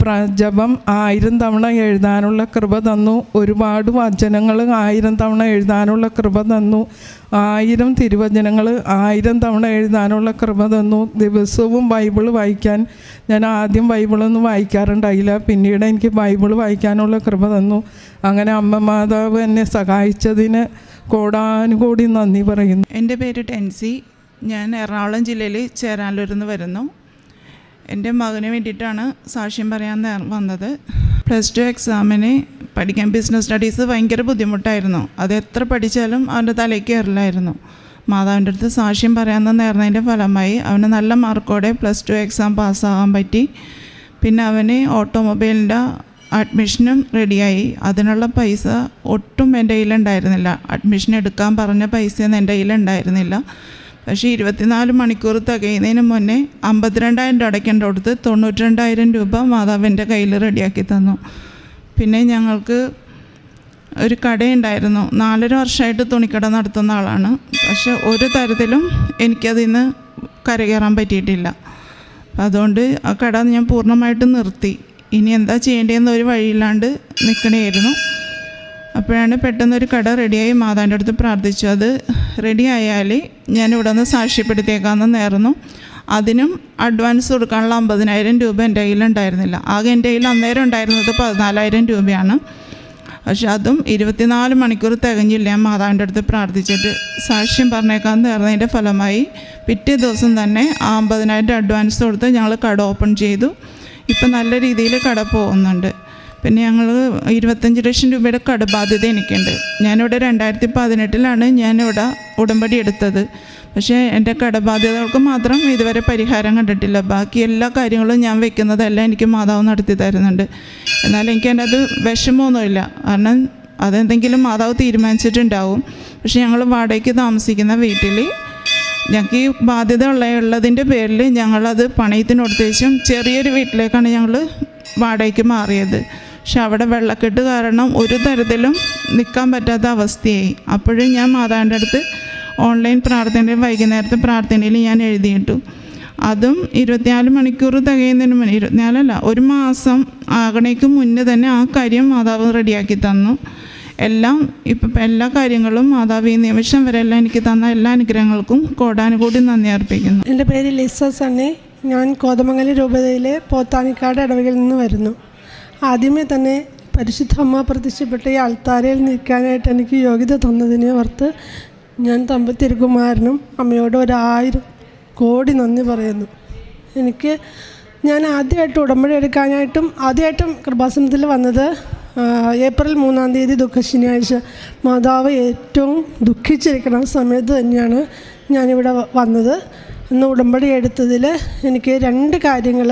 പ്രജപം ആയിരം തവണ എഴുതാനുള്ള കൃപ തന്നു. ഒരുപാട് വചനങ്ങൾ ആയിരം തവണ എഴുതാനുള്ള കൃപ തന്നു. ആയിരം തിരുവചനങ്ങൾ ആയിരം തവണ എഴുതാനുള്ള കൃപ തന്നു. ദിവസവും ബൈബിൾ വായിക്കാൻ ഞാൻ ആദ്യം ബൈബിളൊന്നും വായിക്കാറുണ്ടായില്ല പിന്നീട് എനിക്ക് ബൈബിൾ വായിക്കാനുള്ള കൃപ തന്നു. അങ്ങനെ അമ്മ മാതാവ് എന്നെ സഹായിച്ചതിന് കോടാനുകൂടി നന്ദി പറയുന്നു. എന്റെ പേര് ടെൻസി. ഞാൻ എറണാകുളം ജില്ലയിൽ ചേരാനല്ലൂരിൽ നിന്ന് വരുന്നു. എന്റെ മകന് വേണ്ടിയിട്ടാണ് സാക്ഷ്യം പറയാൻ വന്നത്. പ്ലസ് ടു എക്സാമിന് പഠിക്കാൻ ബിസിനസ് സ്റ്റഡീസ് ഭയങ്കര ബുദ്ധിമുട്ടായിരുന്നു. അത് എത്ര പഠിച്ചാലും അവന്റെ തലയ്ക്ക് കയറില്ലായിരുന്നു. മാതാവിന്റെ അടുത്ത് സാക്ഷ്യം പറയാമെന്ന് നേർന്നതിന്റെ ഫലമായി അവന് നല്ല മാർക്കോടെ പ്ലസ് ടു എക്സാം പാസ്സാകാൻ പറ്റി. പിന്നെ അവന് ഓട്ടോമൊബൈലിന്റെ അഡ്മിഷനും റെഡിയായി അതിനുള്ള പൈസ ഒട്ടും എന്റെ കയ്യിലുണ്ടായിരുന്നില്ല. അഡ്മിഷൻ എടുക്കാൻ പറഞ്ഞ പൈസയൊന്നും എന്റെ കയ്യിലുണ്ടായിരുന്നില്ല. പക്ഷേ ഇരുപത്തിനാല് മണിക്കൂർ തികയുന്നതിന് മുന്നേ അമ്പത്തിരണ്ടായിരം രൂപ അടയ്ക്കേണ്ട കൊടുത്ത് തൊണ്ണൂറ്റി രണ്ടായിരം രൂപ മാതാവിന്റെ കയ്യിൽ റെഡിയാക്കി തന്നു. പിന്നെ ഞങ്ങൾക്ക് ഒരു കടയുണ്ടായിരുന്നു. നാലര വർഷമായിട്ട് തുണിക്കട നടത്തുന്ന ആളാണ്. പക്ഷെ ഒരു തരത്തിലും എനിക്കതിൽ നിന്ന് കരകയറാൻ പറ്റിയിട്ടില്ല. അതുകൊണ്ട് ആ കട ഞാൻ പൂർണമായിട്ട് നിർത്തി. ഇനി എന്താ ചെയ്യേണ്ടതെന്ന് ഒരു വഴിയില്ലാണ്ട് നിൽക്കണമായിരുന്നു അപ്പോഴാണ് പെട്ടെന്നൊരു കട റെഡിയായി മാതാവിന്റെ അടുത്ത് പ്രാർത്ഥിച്ചു. അത് റെഡി ആയാൽ ഞാൻ ഇവിടെ നിന്ന് സാക്ഷ്യപ്പെടുത്തിയേക്കാമെന്ന് നേർന്നു. അതിനും അഡ്വാൻസ് കൊടുക്കാനുള്ള അമ്പതിനായിരം രൂപ എന്റെ കയ്യിലുണ്ടായിരുന്നില്ല. ആകെ എന്റെ കയ്യിൽ അന്നേരം ഉണ്ടായിരുന്നത് പതിനാലായിരം രൂപയാണ്. പക്ഷെ അതും ഇരുപത്തിനാല് മണിക്കൂർ തികഞ്ഞില്ല ഞാൻ മാതാവിന്റെ അടുത്ത് പ്രാർത്ഥിച്ചിട്ട് സാക്ഷ്യം പറഞ്ഞേക്കാമെന്ന് നേർന്നതിന്റെ ഫലമായി പിറ്റേ ദിവസം തന്നെ ആ അമ്പതിനായിരം അഡ്വാൻസ് കൊടുത്ത് ഞങ്ങൾ കട ഓപ്പൺ ചെയ്തു. ഇപ്പം നല്ല രീതിയിൽ കട പോകുന്നുണ്ട്. പിന്നെ ഞങ്ങൾ ഇരുപത്തഞ്ച് ലക്ഷം രൂപയുടെ കടബാധ്യത എനിക്കുണ്ട്. ഞാനിവിടെ രണ്ടായിരത്തി പതിനെട്ടിലാണ് ഞാനിവിടെ ഉടമ്പടി എടുത്തത്. പക്ഷേ എന്റെ കടബാധ്യതകൾക്ക് മാത്രം ഇതുവരെ പരിഹാരം കണ്ടിട്ടില്ല. ബാക്കി എല്ലാ കാര്യങ്ങളും ഞാൻ വെക്കുന്നതെല്ലാം എനിക്ക് മാതാവ് നടത്തി തരുന്നുണ്ട്. എന്നാലും എനിക്ക് എന്റെ അത് വിഷമമൊന്നുമില്ല. കാരണം അതെന്തെങ്കിലും മാതാവ് തീരുമാനിച്ചിട്ടുണ്ടാവും. പക്ഷേ ഞങ്ങൾ വാടകയ്ക്ക് താമസിക്കുന്ന വീട്ടിൽ ഞങ്ങൾക്ക് ഈ ബാധ്യത ഉള്ള ഉള്ളതിന്റെ പേരിൽ ഞങ്ങളത് പണയത്തിനൊടുത്ത ശേഷം ചെറിയൊരു വീട്ടിലേക്കാണ് ഞങ്ങൾ വാടകയ്ക്ക് മാറിയത്. പക്ഷെ അവിടെ വെള്ളക്കെട്ട് കാരണം ഒരു തരത്തിലും നിൽക്കാൻ പറ്റാത്ത അവസ്ഥയായി. അപ്പോഴും ഞാൻ മാതാവിന്റെ അടുത്ത് ഓൺലൈൻ പ്രാർത്ഥനയിൽ വൈകുന്നേരത്തെ പ്രാർത്ഥനയിൽ ഞാൻ എഴുതിയിട്ടു. അതും ഇരുപത്തിനാല് മണിക്കൂർ തികയുന്നതിന് മുന്നേ ഇരുപത്തിനാലല്ല ഒരു മാസം ആകണേക്ക് മുന്നേ തന്നെ ആ കാര്യം മാതാവ് റെഡിയാക്കി തന്നു. എല്ലാം ഇപ്പം എല്ലാ കാര്യങ്ങളും മാതാവ് ഈ നിമിഷം വരെ എല്ലാം എനിക്ക് തന്ന എല്ലാ അനുഗ്രഹങ്ങൾക്കും കോടാനുകൂടി നന്ദി അർപ്പിക്കുന്നു. എന്റെ പേര് ലിസ സണ്ണി. ഞാൻ കോതമംഗലം രൂപതയിലെ പോത്താനിക്കാട് ഇടവകയിൽ നിന്ന് വരുന്നു. ആദ്യമേ തന്നെ പരിശുദ്ധ അമ്മ പ്രത്യക്ഷപ്പെട്ട ഈ അൾത്താരയിൽ നിൽക്കാനായിട്ട് എനിക്ക് യോഗ്യത തന്നതിനെ ഓർത്ത് ഞാൻ തമ്പത്തിരുകുമാരനും അമ്മയോട് ഒരായിരം കോടി നന്ദി പറയുന്നു. എനിക്ക് ഞാൻ ആദ്യമായിട്ട് ഉടമ്പടി എടുക്കാനായിട്ടും ആദ്യമായിട്ടും കൃപാസനത്തിൽ വന്നത് ഏപ്രിൽ മൂന്നാം തീയതി ദുഃഖ ശനിയാഴ്ച. മാതാവ് ഏറ്റവും ദുഃഖിച്ചിരിക്കുന്ന സമയത്ത് തന്നെയാണ് ഞാനിവിടെ വന്നത്. അന്ന് ഉടമ്പടി എടുത്തതിൽ എനിക്ക് രണ്ട് കാര്യങ്ങൾ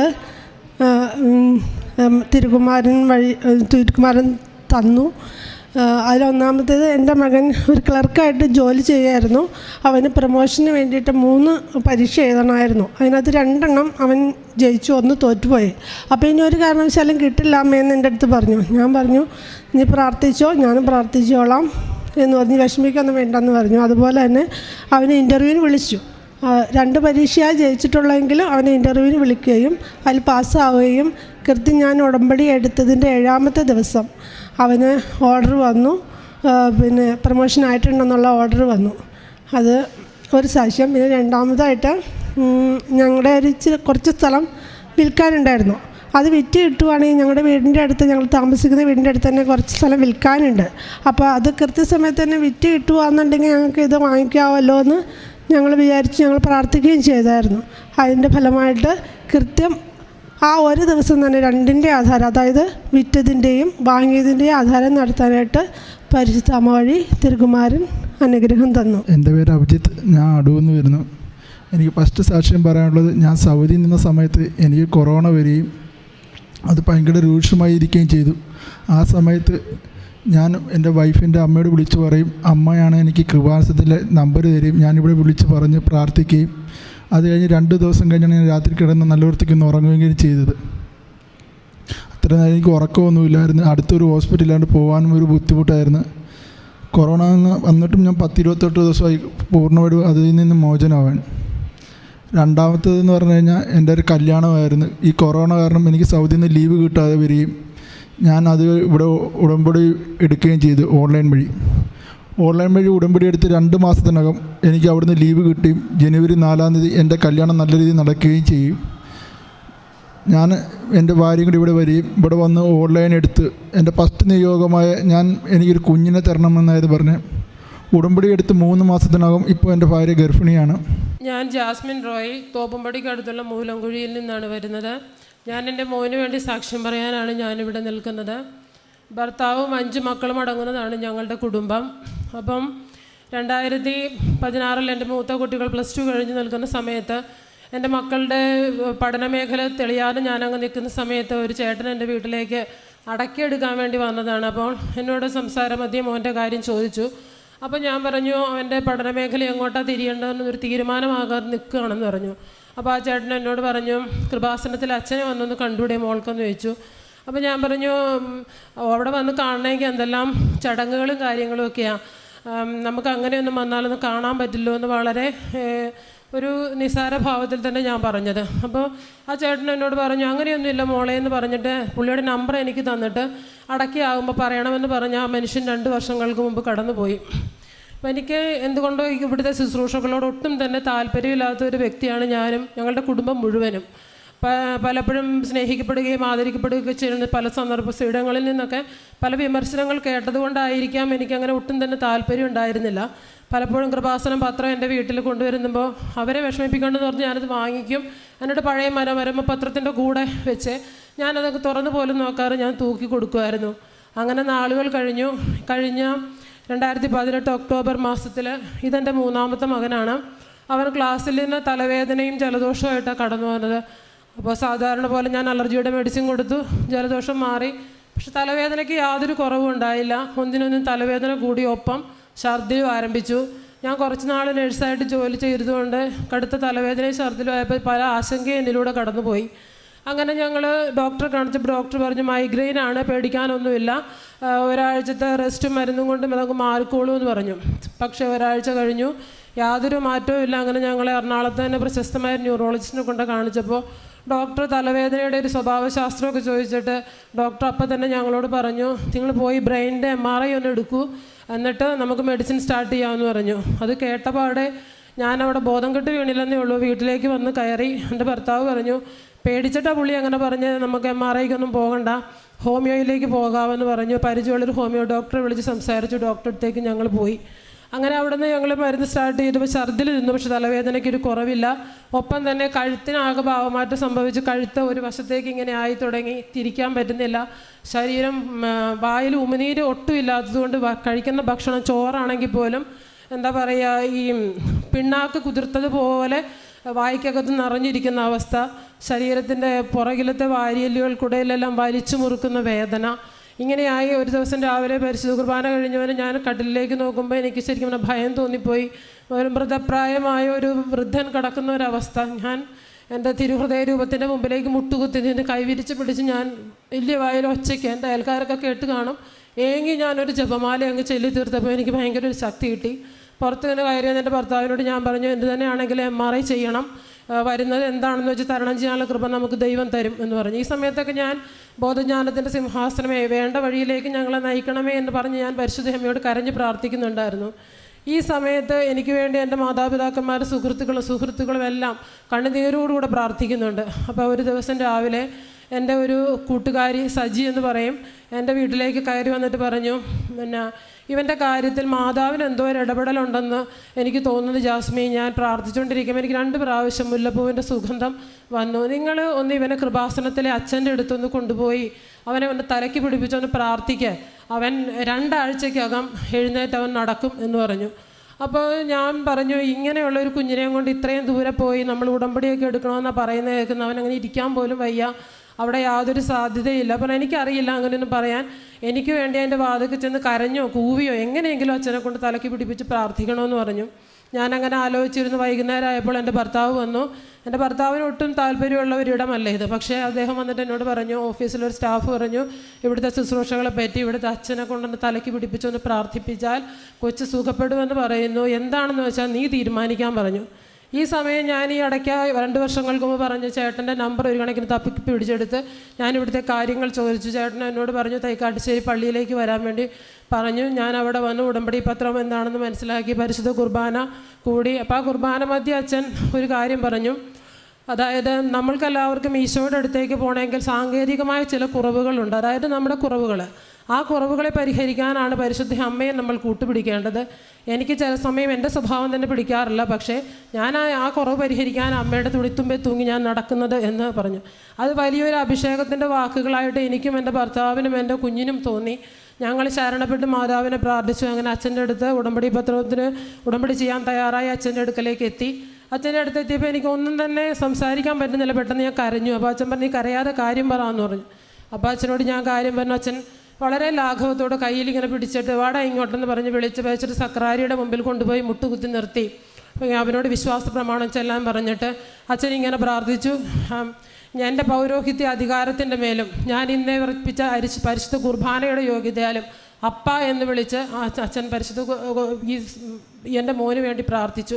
തിരുകുമാരൻ വഴി തിരുകുമാരൻ തന്നു. അതിലൊന്നാമത്തേത് എന്റെ മകൻ ഒരു ക്ലർക്കായിട്ട് ജോലി ചെയ്യുമായിരുന്നു അവന് പ്രൊമോഷന് വേണ്ടിയിട്ട് മൂന്ന് പരീക്ഷ എഴുതണമായിരുന്നു. അതിനകത്ത് രണ്ടെണ്ണം അവൻ ജയിച്ചു ഒന്ന് തോറ്റുപോയി. അപ്പോൾ ഇനി ഒരു കാരണവശാലും കിട്ടില്ല അമ്മയെന്ന് എന്റെ അടുത്ത് പറഞ്ഞു. ഞാൻ പറഞ്ഞു നീ പ്രാർത്ഥിച്ചോ ഞാനും പ്രാർത്ഥിച്ചോളാം എന്ന് പറഞ്ഞ്. വിഷമിക്കൊന്നും വേണ്ടെന്ന് പറഞ്ഞു. അതുപോലെ തന്നെ അവനെ ഇന്റർവ്യൂവിന് വിളിച്ചു. രണ്ട് പരീക്ഷയാണ് ജയിച്ചിട്ടുള്ളെങ്കിലും അവനെ ഇന്റർവ്യൂവിന് വിളിക്കുകയും അതിൽ പാസ്സാവുകയും കൃത്യം ഞാൻ ഉടമ്പടി എടുത്തതിന്റെ ഏഴാമത്തെ ദിവസം അവന് ഓർഡർ വന്നു. പിന്നെ പ്രൊമോഷൻ ആയിട്ടുണ്ടെന്നുള്ള ഓർഡർ വന്നു. അത് ഒരു സാക്ഷ്യം പിന്നെ രണ്ടാമതായിട്ട് ഞങ്ങളുടെ ഒരു കുറച്ച് സ്ഥലം വിൽക്കാനുണ്ടായിരുന്നു. അത് വിറ്റ് കിട്ടുവാണെങ്കിൽ ഞങ്ങളുടെ വീടിന്റെ അടുത്ത് ഞങ്ങൾ താമസിക്കുന്ന വീടിന്റെ അടുത്ത് തന്നെ കുറച്ച് സ്ഥലം വിൽക്കാനുണ്ട്. അപ്പോൾ അത് കൃത്യസമയത്ത് തന്നെ വിറ്റ് കിട്ടുകയെന്നുണ്ടെങ്കിൽ ഞങ്ങൾക്ക് ഇത് വാങ്ങിക്കാമല്ലോ എന്ന് ഞങ്ങൾ വിചാരിച്ച് ഞങ്ങൾ പ്രാർത്ഥിക്കുകയും ചെയ്തായിരുന്നു. അതിന്റെ ഫലമായിട്ട് കൃത്യം ആ ഒരു ദിവസം തന്നെ രണ്ടിന്റെ ആധാരം അതായത് വിറ്റതിന്റെയും വാങ്ങിയതിന്റെയും ആധാരം നടത്താനായിട്ട് പരിശുദ്ധ അമ്മ വഴി തിരുകുമാരൻ അനുഗ്രഹം തന്നു. എന്റെ പേര് അഭിജിത്ത്. ഞാൻ അടുവെന്ന് വരുന്നു. എനിക്ക് ഫസ്റ്റ് സാക്ഷ്യം പറയാനുള്ളത് ഞാൻ സൗദി നിന്ന സമയത്ത് എനിക്ക് കൊറോണ വരികയും അത് ഭയങ്കര രൂക്ഷമായി ഇരിക്കുകയും ചെയ്തു. ആ സമയത്ത് ഞാൻ എന്റെ വൈഫിന്റെ അമ്മയോട് വിളിച്ച് പറയും അമ്മയാണ് എനിക്ക് കൃപാസത്തിലെ നമ്പർ തരും ഞാനിവിടെ വിളിച്ച് പറഞ്ഞ് പ്രാർത്ഥിക്കുകയും അത് കഴിഞ്ഞ് രണ്ട് ദിവസം കഴിഞ്ഞാണ് ഞാൻ രാത്രി കിടന്ന് നല്ല വൃത്തിക്കൊന്ന് ഉറങ്ങുകയും ചെയ്തത്. അത്ര നേരം എനിക്ക് ഉറക്കമൊന്നുമില്ലായിരുന്നു. അടുത്തൊരു ഹോസ്പിറ്റലിലാണ്ട് പോകാനും ഒരു ബുദ്ധിമുട്ടായിരുന്നു. കൊറോണ വന്നിട്ടും ഞാൻ പത്തിരുപത്തെട്ട് ദിവസമായി പൂർണമായിട്ടും അതിൽ നിന്ന് മോചനമാവാൻ. രണ്ടാമത്തേതെന്ന് പറഞ്ഞു കഴിഞ്ഞാൽ എന്റെ ഒരു കല്യാണമായിരുന്നു. ഈ കൊറോണ കാരണം എനിക്ക് സൗദിയിൽ നിന്ന് ലീവ് കിട്ടാതെ വരികയും ഞാൻ അത് ഇവിടെ ഉടമ്പടി എടുക്കുകയും ചെയ്തു ഓൺലൈൻ വഴി. ഓൺലൈൻ വഴി ഉടമ്പടി എടുത്ത് രണ്ട് മാസത്തിനകം എനിക്ക് അവിടുന്ന് ലീവ് കിട്ടുകയും ജനുവരി നാലാം തീയതി എന്റെ കല്യാണം നല്ല രീതിയിൽ നടക്കുകയും ചെയ്യും. ഞാൻ എന്റെ ഭാര്യയും കൂടി ഇവിടെ വരികയും ഇവിടെ വന്ന് ഓൺലൈൻ എടുത്ത് എന്റെ ഫസ്റ്റ് നിയോഗമായ ഞാൻ എനിക്കൊരു കുഞ്ഞിനെ തരണമെന്നായത് പറഞ്ഞ് ഉടമ്പടി എടുത്ത് മൂന്ന് മാസത്തിനകം ഇപ്പോൾ എന്റെ ഭാര്യ ഗർഭിണിയാണ്. ഞാൻ ജാസ്മിൻ റോയ് തോപ്പുംപടിക്കടുത്തുള്ള മൂലംകുഴിയിൽ നിന്നാണ് വരുന്നത്. ഞാൻ എന്റെ മോന് വേണ്ടി സാക്ഷ്യം പറയാനാണ് ഞാനിവിടെ നിൽക്കുന്നത്. ഭർത്താവും അഞ്ച് മക്കളും അടങ്ങുന്നതാണ് ഞങ്ങളുടെ കുടുംബം. അപ്പം രണ്ടായിരത്തി പതിനാറിൽ എന്റെ മൂത്ത കുട്ടികൾ പ്ലസ് ടു കഴിഞ്ഞ് നിൽക്കുന്ന സമയത്ത് എന്റെ മക്കളുടെ പഠന മേഖല തെളിയാതെ ഞാനങ്ങ് നിൽക്കുന്ന സമയത്ത് ഒരു ചേട്ടൻ എന്റെ വീട്ടിലേക്ക് അടക്കിയെടുക്കാൻ വേണ്ടി വന്നതാണ്. അപ്പോൾ എന്നോട് സംസാരം മധ്യം മോന്റെ കാര്യം ചോദിച്ചു. അപ്പോൾ ഞാൻ പറഞ്ഞു അവന്റെ പഠന മേഖല എങ്ങോട്ടാണ് തിരിയേണ്ടതെന്ന് ഒരു തീരുമാനമാകാതെ നിൽക്കുകയാണെന്ന് പറഞ്ഞു. അപ്പോൾ ആ ചേട്ടൻ എന്നോട് പറഞ്ഞു കൃപാസനത്തിൽ അച്ഛനെ വന്നൊന്ന് കണ്ടുകൂടെ മോൾക്കെന്ന് ചോദിച്ചു. അപ്പോൾ ഞാൻ പറഞ്ഞു അവിടെ വന്ന് കാണണമെങ്കിൽ എന്തെല്ലാം ചടങ്ങുകളും കാര്യങ്ങളും ഒക്കെയാണ് നമുക്ക് അങ്ങനെയൊന്നും വന്നാലൊന്നും കാണാൻ പറ്റില്ലോ എന്ന് വളരെ ഒരു നിസാര ഭാവത്തിൽ തന്നെ ഞാൻ പറഞ്ഞത്. അപ്പോൾ ആ ചേട്ടൻ എന്നോട് പറഞ്ഞു അങ്ങനെയൊന്നുമില്ല മോളെ എന്ന് പറഞ്ഞിട്ട് പുള്ളിയുടെ നമ്പർ എനിക്ക് തന്നിട്ട് അടക്കിയാകുമ്പോൾ പറയണമെന്ന് പറഞ്ഞ ആ മനുഷ്യൻ രണ്ട് വർഷങ്ങൾക്ക് മുമ്പ് കടന്നുപോയി. അപ്പോൾ എനിക്ക് എന്തുകൊണ്ടോ ഇവിടുത്തെ ശുശ്രൂഷകളോട് ഒട്ടും തന്നെ താല്പര്യമില്ലാത്ത ഒരു വ്യക്തിയാണ് ഞാനും ഞങ്ങളുടെ കുടുംബം മുഴുവനും. പലപ്പോഴും സ്നേഹിക്കപ്പെടുകയും ആദരിക്കപ്പെടുകയൊക്കെ ചെയ്യുന്ന പല സന്ദർഭ ഇടങ്ങളിൽ നിന്നൊക്കെ പല വിമർശനങ്ങൾ കേട്ടതുകൊണ്ടായിരിക്കാം എനിക്കങ്ങനെ ഒട്ടും തന്നെ താല്പര്യം ഉണ്ടായിരുന്നില്ല. പലപ്പോഴും കൃപാസനം പത്രം എന്റെ വീട്ടിൽ കൊണ്ടുവരുമ്പോൾ അവരെ വിഷമിപ്പിക്കണമെന്ന് പറഞ്ഞ് ഞാനത് വാങ്ങിക്കും. എന്നിട്ട് പഴയ മനോരമ പത്രത്തിന്റെ കൂടെ വെച്ച് ഞാനതൊക്കെ തുറന്നു പോലും നോക്കാറ് ഞാൻ തൂക്കി കൊടുക്കുമായിരുന്നു. അങ്ങനെ നാളുകൾ കഴിഞ്ഞു. കഴിഞ്ഞ രണ്ടായിരത്തി പതിനെട്ട് ഒക്ടോബർ മാസത്തിൽ ഇതെന്റെ മൂന്നാമത്തെ മകനാണ്. അവൻ ക്ലാസ്സിൽ നിന്ന് തലവേദനയും ജലദോഷവുമായിട്ടാണ് കടന്നു വന്നത്. അപ്പോൾ സാധാരണ പോലെ ഞാൻ അലർജിയുടെ മെഡിസിൻ കൊടുത്തു. ജലദോഷം മാറി. പക്ഷെ തലവേദനയ്ക്ക് യാതൊരു കുറവും ഉണ്ടായില്ല. ഒന്നിനൊന്നും തലവേദന കൂടി. ഒപ്പം ആരംഭിച്ചു. ഞാൻ കുറച്ച് നാൾ നഴ്സായിട്ട് ജോലി ചെയ്തതുകൊണ്ട് കടുത്ത തലവേദനയും ഛർദിലും ആയപ്പോൾ പല ആശങ്കയും എന്നിലൂടെ കടന്നുപോയി. അങ്ങനെ ഞങ്ങൾ ഡോക്ടറെ കാണിച്ചപ്പോൾ ഡോക്ടർ പറഞ്ഞു മൈഗ്രെയിൻ ആണ്. പേടിക്കാനൊന്നുമില്ല. ഒരാഴ്ചത്തെ റെസ്റ്റും മരുന്നും കൊണ്ട് നമുക്ക് മാറിക്കോളൂ എന്ന് പറഞ്ഞു. പക്ഷേ ഒരാഴ്ച കഴിഞ്ഞു. യാതൊരു മാറ്റവും ഇല്ല. അങ്ങനെ ഞങ്ങൾ എറണാകുളത്ത് തന്നെ പ്രശസ്തമായ ന്യൂറോളജിസ്റ്റിനെ കൊണ്ട് കാണിച്ചപ്പോൾ ഡോക്ടർ തലവേദനയുടെ ഒരു സ്വഭാവശാസ്ത്രമൊക്കെ ചോദിച്ചിട്ട് ഡോക്ടർ അപ്പം തന്നെ ഞങ്ങളോട് പറഞ്ഞു നിങ്ങൾ പോയി ബ്രെയിനിന്റെ എം ആർ ഐ ഒന്ന് എടുക്കൂ എന്നിട്ട് നമുക്ക് മെഡിസിൻ സ്റ്റാർട്ട് ചെയ്യാമെന്ന് പറഞ്ഞു. അത് കേട്ടപാടെ ഞാൻ അവിടെ ബോധം കെട്ട് വീണില്ലെന്നേ ഉള്ളൂ വീട്ടിലേക്ക് വന്ന് കയറി എന്റെ ഭർത്താവ് പറഞ്ഞു പേടിച്ചിട്ടാ പുള്ളി അങ്ങനെ പറഞ്ഞ് നമുക്ക് എം ആർ ഐക്കൊന്നും പോകണ്ട ഹോമിയോയിലേക്ക് പോകാമെന്ന് പറഞ്ഞു പരിചയമുള്ളൊരു ഹോമിയോ ഡോക്ടറെ വിളിച്ച് സംസാരിച്ചു ഡോക്ടറെ അടുത്തേക്ക് ഞങ്ങൾ പോയി. അങ്ങനെ അവിടുന്ന് ഞങ്ങൾ മരുന്ന് സ്റ്റാർട്ട് ചെയ്തപ്പോൾ ഛർദിൽ നിന്നു. പക്ഷെ തലവേദനയ്ക്ക് ഒരു കുറവില്ല. ഒപ്പം തന്നെ കഴുത്തിനാകെ ഭാവമാറ്റം സംഭവിച്ച് കഴുത്ത് ഒരു വശത്തേക്ക് ഇങ്ങനെ ആയി തുടങ്ങി. തിരിക്കാൻ പറ്റുന്നില്ല. ശരീരം വായിൽ ഉമിനീര് ഒട്ടും ഇല്ലാത്തതുകൊണ്ട് കഴിക്കുന്ന ഭക്ഷണം ചോറാണെങ്കിൽ പോലും എന്താ പറയുക ഈ പിണ്ണാക്ക് കുതിർത്തതുപോലെ വായിക്കകത്ത് നിറഞ്ഞിരിക്കുന്ന അവസ്ഥ. ശരീരത്തിന്റെ പുറകിലത്തെ വാരിയല്ലുകൾക്കിടയിലെല്ലാം വലിച്ചു മുറുക്കുന്ന വേദന. ഇങ്ങനെയായി ഒരു ദിവസം രാവിലെ പരിശുദ്ധ കുർബാന കഴിഞ്ഞവന് ഞാൻ കടലിലേക്ക് നോക്കുമ്പോൾ എനിക്ക് ശരിക്കും ഭയം തോന്നിപ്പോയി. ഒരു മൃതപ്രായമായ ഒരു വൃദ്ധൻ കിടക്കുന്ന ഒരവസ്ഥ. ഞാൻ എന്റെ തിരുഹൃദയ രൂപത്തിന്റെ മുമ്പിലേക്ക് മുട്ടുകുത്തി നിന്ന് കൈവിരിച്ച് പിടിച്ച് ഞാൻ വലിയ വായിൽ ഒച്ചയ്ക്ക് എന്റെ അയൽക്കാരൊക്കെ കേട്ട് കാണും. ഏങ്ങി ഞാനൊരു ജപമാല അങ്ങ് ചെല്ലി തീർത്തപ്പോൾ എനിക്ക് ഭയങ്കര ഒരു ശക്തി കിട്ടി. പുറത്ത് നിന്ന് കയറിയെന്ന് എന്റെ ഭർത്താവിനോട് ഞാൻ പറഞ്ഞു എന്ത് തന്നെയാണെങ്കിലും എം ആർ ഐ ചെയ്യണം. വരുന്നത് എന്താണെന്ന് വെച്ച് തരണം ചെയ്യാനുള്ള കൃപ നമുക്ക് ദൈവം തരും എന്ന് പറഞ്ഞു. ഈ സമയത്തൊക്കെ ഞാൻ ബോധജ്ഞാനത്തിന്റെ സിംഹാസനമേ വേണ്ട വഴിയിലേക്ക് ഞങ്ങളെ നയിക്കണമേ എന്ന് പറഞ്ഞ് ഞാൻ പരിശുദ്ധമ്മയോട് കരഞ്ഞ് പ്രാർത്ഥിക്കുന്നുണ്ടായിരുന്നു. ഈ സമയത്ത് എനിക്ക് വേണ്ടി എന്റെ മാതാപിതാക്കന്മാർ സുഹൃത്തുക്കളും സുഹൃത്തുക്കളും എല്ലാം കണ്ണുനീരോടുകൂടെ പ്രാർത്ഥിക്കുന്നുണ്ട്. അപ്പോൾ ഒരു ദിവസം രാവിലെ എന്റെ ഒരു കൂട്ടുകാരി സജി എന്ന് പറയും. എന്റെ വീട്ടിലേക്ക് കയറി വന്നിട്ട് പറഞ്ഞു പിന്നെ ഇവന്റെ കാര്യത്തിൽ മാതാവിന് എന്തോ ഒരു ഇടപെടലുണ്ടെന്ന് എനിക്ക് തോന്നുന്നത് ജാസ്മി. ഞാൻ പ്രാർത്ഥിച്ചുകൊണ്ടിരിക്കുമ്പോൾ എനിക്ക് രണ്ട് പ്രാവശ്യം മുല്ലപ്പൂവിന്റെ സുഗന്ധം വന്നു. നിങ്ങൾ ഒന്ന് ഇവനെ കൃപാസനത്തിലെ അച്ഛന്റെ അടുത്തൊന്ന് കൊണ്ടുപോയി അവനെ ഒന്ന് തലയ്ക്ക് പിടിപ്പിച്ചൊന്ന് പ്രാർത്ഥിക്കുക അവൻ രണ്ടാഴ്ചക്കകം എഴുന്നേറ്റ് അവൻ നടക്കും എന്ന് പറഞ്ഞു. അപ്പോൾ ഞാൻ പറഞ്ഞു ഇങ്ങനെയുള്ള ഒരു കുഞ്ഞിനെയും കൊണ്ട് ഇത്രയും ദൂരെ പോയി നമ്മൾ ഉടമ്പടിയൊക്കെ എടുക്കണമെന്നാണ് പറയുന്നത് കേൾക്കുന്നത്. അവൻ അങ്ങനെ ഇരിക്കാൻ പോലും വയ്യ. അവിടെ യാതൊരു സാധ്യതയില്ല. അപ്പം എനിക്കറിയില്ല അങ്ങനെയൊന്നും പറയാൻ. എനിക്ക് വേണ്ടി എന്റെ വാതക്ക് ചെന്ന് കരഞ്ഞോ കൂവിയോ എങ്ങനെയെങ്കിലും അച്ഛനെ കൊണ്ട് തലയ്ക്ക് പിടിപ്പിച്ച് പ്രാർത്ഥിക്കണമെന്ന് പറഞ്ഞു. ഞാനങ്ങനെ ആലോചിച്ചിരുന്നു. വൈകുന്നേരം ആയപ്പോൾ എന്റെ ഭർത്താവ് വന്നു. എന്റെ ഭർത്താവിന് ഒട്ടും താല്പര്യമുള്ള ഒരിടമല്ല ഇത്. പക്ഷേ അദ്ദേഹം വന്നിട്ട് എന്നോട് പറഞ്ഞു ഓഫീസിലൊരു സ്റ്റാഫ് പറഞ്ഞു ഇവിടുത്തെ ശുശ്രൂഷകളെ പറ്റി ഇവിടുത്തെ അച്ഛനെ കൊണ്ടൊന്ന് തലയ്ക്ക് പിടിപ്പിച്ചൊന്ന് പ്രാർത്ഥിപ്പിച്ചാൽ കൊച്ചു സുഖപ്പെടുമെന്ന് പറയുന്നു. എന്താണെന്ന് വെച്ചാൽ നീ തീരുമാനിക്കാൻ പറഞ്ഞു. ഈ സമയം ഞാൻ ഈ ഇടയ്ക്ക് രണ്ട് വർഷങ്ങൾക്ക് മുമ്പ് പറഞ്ഞു ചേട്ടന്റെ നമ്പർ ഒരു കണക്കിന് തപ്പി പിടിച്ചെടുത്ത് ഞാൻ ഇവിടുത്തെ കാര്യങ്ങൾ ചോദിച്ചു. ചേട്ടൻ എന്നോട് പറഞ്ഞു തൈക്കാട്ടുശ്ശേരി പള്ളിയിലേക്ക് വരാൻ വേണ്ടി പറഞ്ഞു. ഞാൻ അവിടെ വന്ന് ഉടമ്പടി പത്രം എന്താണെന്ന് മനസ്സിലാക്കി പരിശുദ്ധ കുർബാന കൂടി. അപ്പോൾ ആ കുർബാന മധ്യ അച്ഛൻ ഒരു കാര്യം പറഞ്ഞു. അതായത് നമ്മൾക്കെല്ലാവർക്കും ഈശോയുടെ അടുത്തേക്ക് പോകണമെങ്കിൽ സാങ്കേതികമായ ചില കുറവുകളുണ്ട്. അതായത് നമ്മുടെ കുറവുകൾ ആ കുറവുകളെ പരിഹരിക്കാനാണ് പരിശുദ്ധ അമ്മയെ നമ്മൾ കൂട്ടുപിടിക്കേണ്ടത്. എനിക്ക് ചില സമയം എന്റെ സ്വഭാവം തന്നെ പിടിക്കാറില്ല. പക്ഷേ ഞാൻ ആ കുറവ് പരിഹരിക്കാൻ അമ്മയുടെ തുടിത്തുമ്പേ തൂങ്ങി ഞാൻ നടക്കുന്നത് എന്ന് പറഞ്ഞു. അത് വലിയൊരു അഭിഷേകത്തിന്റെ വാക്കുകളായിട്ട് എനിക്കും എന്റെ ഭർത്താവിനും എന്റെ കുഞ്ഞിനും തോന്നി. ഞങ്ങൾ ശരണപ്പെട്ട് മാതാവിനെ പ്രാർത്ഥിച്ചു. അങ്ങനെ അച്ഛന്റെ അടുത്ത് ഉടമ്പടി പത്രത്തിന് ഉടമ്പടി ചെയ്യാൻ തയ്യാറായി അച്ഛന്റെ അടുക്കലേക്ക് എത്തി. അച്ഛന്റെ അടുത്ത് എത്തിയപ്പോൾ എനിക്ക് ഒന്നും തന്നെ സംസാരിക്കാൻ പറ്റുന്നില്ല. പെട്ടെന്ന് ഞാൻ കരഞ്ഞു. അപ്പോൾ അച്ഛൻ പറഞ്ഞു "നീ കരയാതെ കാര്യം പറയാമെന്ന് പറഞ്ഞു. അപ്പോൾ അച്ഛനോട് ഞാൻ കാര്യം പറഞ്ഞു അച്ഛൻ വളരെ ലാഘവത്തോടെ കയ്യിൽ ഇങ്ങനെ പിടിച്ചിട്ട് വാടാ ഇങ്ങോട്ടെന്ന് പറഞ്ഞ് വിളിച്ച് വെച്ചിട്ട് സക്രാരിയുടെ മുമ്പിൽ കൊണ്ടുപോയി മുട്ടുകുത്തി നിർത്തി. അവനോട് വിശ്വാസ പ്രമാണം ചെല്ലാൻ പറഞ്ഞിട്ട് അച്ഛൻ ഇങ്ങനെ പ്രാർത്ഥിച്ചു എന്റെ പൗരോഹിത്യ അധികാരത്തിന്റെ മേലും ഞാൻ ഇന്നേ വർപ്പിച്ച അരിശ് പരിശുദ്ധ കുർബാനയുടെ യോഗ്യതയാലും അപ്പ എന്ന് വിളിച്ച് അച്ഛൻ പരിശുദ്ധ ഈ എന്റെ മോന് വേണ്ടി പ്രാർത്ഥിച്ചു.